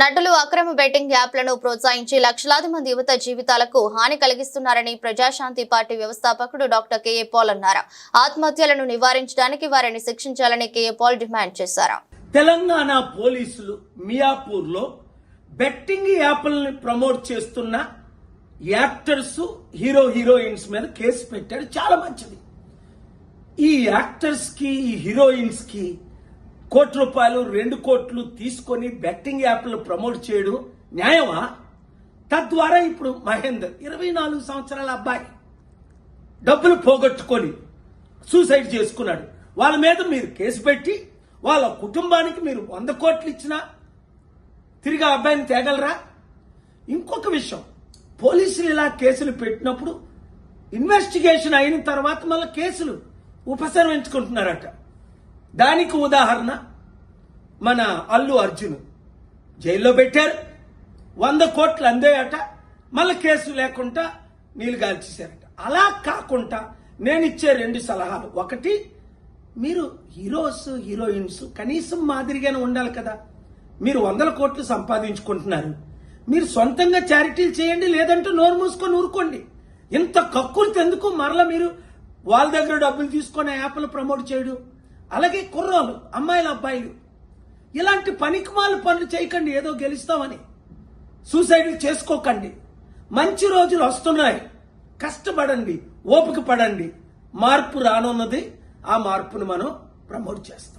నటులు అక్రమ బెట్టింగ్ యాప్లను ప్రోత్సహించి లక్షలాది మంది యువత జీవితాలకు హాని కలిగిస్తున్నారని ప్రజాశాంతి పార్టీ వ్యవస్థాపకుడు డాక్టర్ కేఏ పాల్ అన్నారు. ఆత్మహత్యలను నివారించడానికి వారిని శిక్షించాలని కేఏ పాల్ డిమాండ్ చేశారు. తెలంగాణ పోలీసులు మియాపూర్లో బెట్టింగ్ యాప్లను ప్రమోట్ చేస్తున్న యాక్టర్స్ హీరో హీరోయిన్స్ మీద కేసు పెట్టారు. చాలా మంచిది. ఈ యాక్టర్స్కి ఈ హీరోయిన్స్కి కోటి రూపాయలు రెండు కోట్లు తీసుకొని బెట్టింగ్ యాప్లు ప్రమోట్ చేయడం న్యాయమా? తద్వారా ఇప్పుడు మహేందర్ ఇరవై నాలుగు సంవత్సరాల అబ్బాయి డబ్బులు పోగొట్టుకొని సూసైడ్ చేసుకున్నాడు. వాళ్ళ మీద మీరు కేసు పెట్టి వాళ్ళ కుటుంబానికి మీరు వంద కోట్లు ఇచ్చినా తిరిగి ఆ అబ్బాయిని తేగలరా? ఇంకొక విషయం పోలీసులు ఇలా కేసులు పెట్టినప్పుడు ఇన్వెస్టిగేషన్ అయిన తర్వాత మళ్ళీ కేసులు ఉపసంహరించుకుంటున్నారట. దానికి ఉదాహరణ మన అల్లు అర్జున్. జైల్లో పెట్టారు. వంద కోట్లు అందేయట. మళ్ళీ కేసు లేకుండా నీళ్ళు గాల్చేశారట. అలా కాకుండా నేను ఇచ్చే రెండు సలహాలు. ఒకటి మీరు హీరోస్ హీరోయిన్స్ కనీసం మాదిరిగానే ఉండాలి కదా. మీరు వందల కోట్లు సంపాదించుకుంటున్నారు. మీరు సొంతంగా చారిటీలు చేయండి లేదంటే నోరు మూసుకొని ఊరుకోండి. ఇంత కక్కుర్తి ఎందుకు మరలా మీరు వాళ్ళ దగ్గర డబ్బులు తీసుకొని యాప్లు ప్రమోట్ చేయడం? అలాగే కుర్రోలు అమ్మాయిలు అబ్బాయిలు. ఇలాంటి పనికిమాలు పనులు చేయకండి ఏదో గెలుస్తామని. సూసైడ్లు చేసుకోకండి. మంచి రోజులు వస్తున్నాయి. కష్టపడండి ఓపిక పడండి. మార్పు రానున్నది. ఆ మార్పును మనం ప్రమోట్ చేస్తాం.